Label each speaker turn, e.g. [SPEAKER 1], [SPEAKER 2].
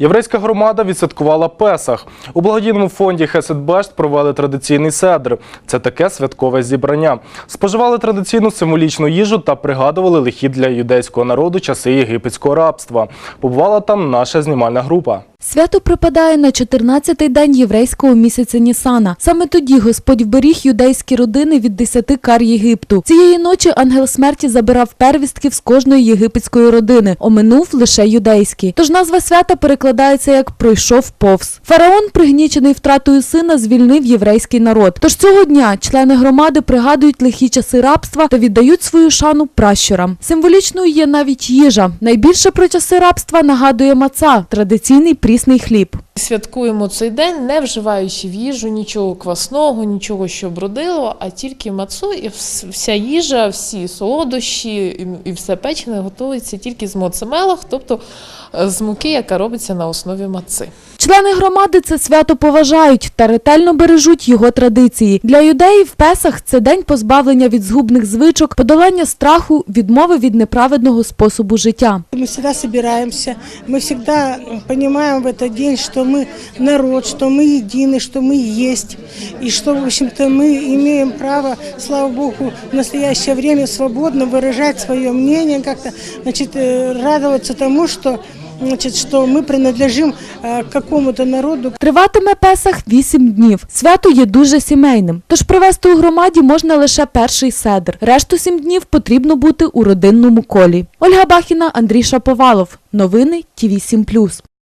[SPEAKER 1] Єврейська громада відсвяткувала Песах. У благодійному фонді Хесед-Бешт провели традиційний седр. Це таке святкове зібрання. Споживали традиційну символічну їжу та пригадували лихі для юдейського народу часи єгипетського рабства. Побувала там наша знімальна група.
[SPEAKER 2] Свято припадає на 14-й день єврейського місяця Нісана. Саме тоді Господь вберіг юдейські родини від десяти кар Єгипту. Цієї ночі ангел смерті забирав первістків з кожної єгипетської родини, оминув лише юдейські. Тож назва свята перекладається як пройшов повз. Фараон, пригнічений втратою сина, звільнив єврейський народ. Тож цього дня члени громади пригадують лихі часи рабства та віддають свою шану пращурам. Символічною є навіть їжа. Найбільше про часи рабства нагадує маца традиційний прісний хліб.
[SPEAKER 3] Святкуємо цей день, не вживаючи в їжу нічого квасного, нічого, що бродило, а тільки мацу і вся їжа, всі солодощі і- і все печене готується тільки з моцемелах, тобто е, з муки, яка робиться на основі маци.
[SPEAKER 2] Члени громади це свято поважають та ретельно бережуть його традиції. Для юдеїв Песах це день позбавлення від згубних звичок, подолання страху, відмови від неправедного способу життя.
[SPEAKER 4] Мы всегда собираемся, мы всегда понимаем в этот день, что мы народ, что мы едины, что мы есть, и что, в общем-то, мы имеем право, слава Богу, в настоящее время свободно выражать свое мнение, как-то, значит, э, радоваться тому, что, значит, що ми принадлежимо э, какому-то народу,
[SPEAKER 2] Триватиме Песах вісім днів. Свято є дуже сімейним. Тож провести у громаді можна лише перший седр. Решту сім днів потрібно бути у родинному колі. Ольга Бахіна, Андрій Шаповалов. Новини Ті 7